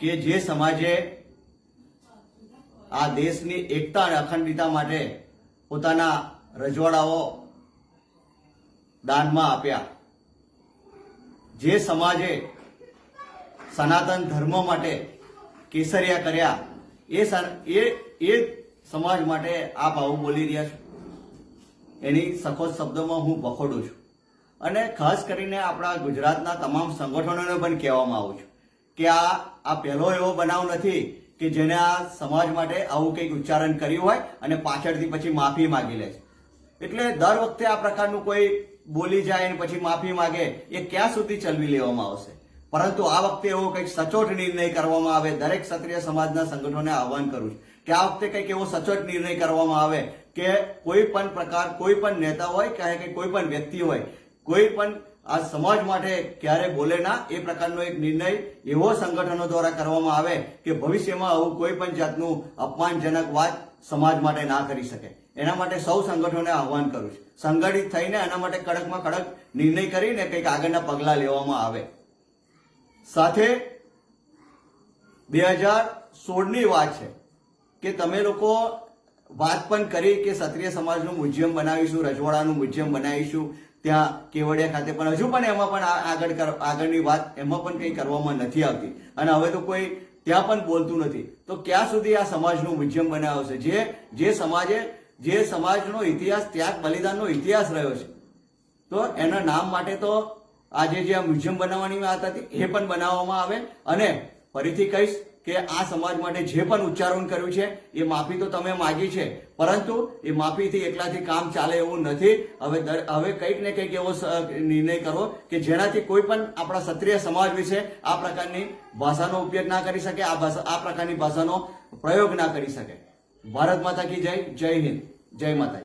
કે જે સમાજે આ દેશની એકતા અને અખંડિતતા માટે પોતાના રજવાડાઓ દાનમાં આપ્યા. જે સમાજે સનાતન ધર્મ માટે કેસરિયા કર્યા, એ એ એ સમાજ માટે આપ આવું બોલી રહ્યા છો. એની સખોટ શબ્દોમાં હું વખોડું છું. અને ખાસ કરીને આપણા ગુજરાતના તમામ સંગઠનોને પણ કહેવામાં આવું છું. કે આ આ પહેલો એવો બનાવ નથી કે જેને આ સમાજ માટે આવું કંઈક ઉચ્ચારણ કર્યું હોય અને પાછળથી પછી માફી માગી લે છે. એટલે દર વખતે આ પ્રકારનું કોઈ બોલી જાય અને પછી માફી માગે, એ ક્યાં સુધી ચલવી લેવામાં આવશે? પરંતુ આ વખતે એવો કંઈક સચોટ નિર્ણય કરવામાં આવે, દરેક ક્ષત્રિય સમાજના સંગઠનોને આહવાન કરું છું કે આ વખતે કંઈક એવો સચોટ નિર્ણય કરવામાં આવે કે કોઈ પણ પ્રકાર, કોઈ પણ નેતા હોય કે કે કોઈ પણ વ્યક્તિ હોય કોઈ પણ આ સમાજ માટે ક્યારે બોલે ના, એ પ્રકારનો એક નિર્ણય એવો સંગઠનો દ્વારા કરવામાં આવે કે ભવિષ્યમાં આવું કોઈ પણ જાતનું અપમાનજનક વાત સમાજ માટે ના કરી શકે. એના માટે સૌ સંગઠનોને આહવાન કરું છું. સંગઠિત થઈને એના માટે કડકમાં કડક નિર્ણય કરીને કંઈક આગળના પગલાં લેવામાં આવે. સાથે બે હજાર સોળની વાત છે કે તમે લોકો વાત પણ કરી કે ક્ષત્રિય સમાજનું મ્યુઝિયમ બનાવીશું, રજવાડાનું મ્યુઝિયમ બનાવીશું ત્યાં કેવડિયા ખાતે પણ, હજુ પણ એમાં પણ આગળ આગળની વાત એમાં પણ કંઈ કરવામાં નથી આવતી. અને હવે તો કોઈ ત્યાં પણ બોલતું નથી. તો ક્યાં સુધી આ સમાજનું મ્યુઝિયમ બનાવશે જે જે સમાજે જે સમાજનો ઇતિહાસ, ત્યાગ, બલિદાનનો ઇતિહાસ રહ્યો છે. તો એના નામ માટે તો આજે જે આ મ્યુઝિયમ બનાવવાની વાત હતી, એ પણ બનાવવામાં આવે. અને ફરીથી કહીશ કે આ સમાજ માટે જે પણ ઉચ્ચારણ કર્યું છે, એ માફી તો તમે માગી છે. પરંતુ એ માફીથી એકલાથી કામ ચાલે એવું નથી. હવે હવે કંઈક ને કંઈક એવો નિર્ણય કરો કે જેનાથી કોઈ પણ આપણા ક્ષત્રિય સમાજ વિશે આ પ્રકારની ભાષાનો ઉપયોગ ના કરી શકે, આ ભાષા, આ પ્રકારની ભાષાનો પ્રયોગ ના કરી શકે. ભારત માતા કી જય જય હિન્દ, જય માતા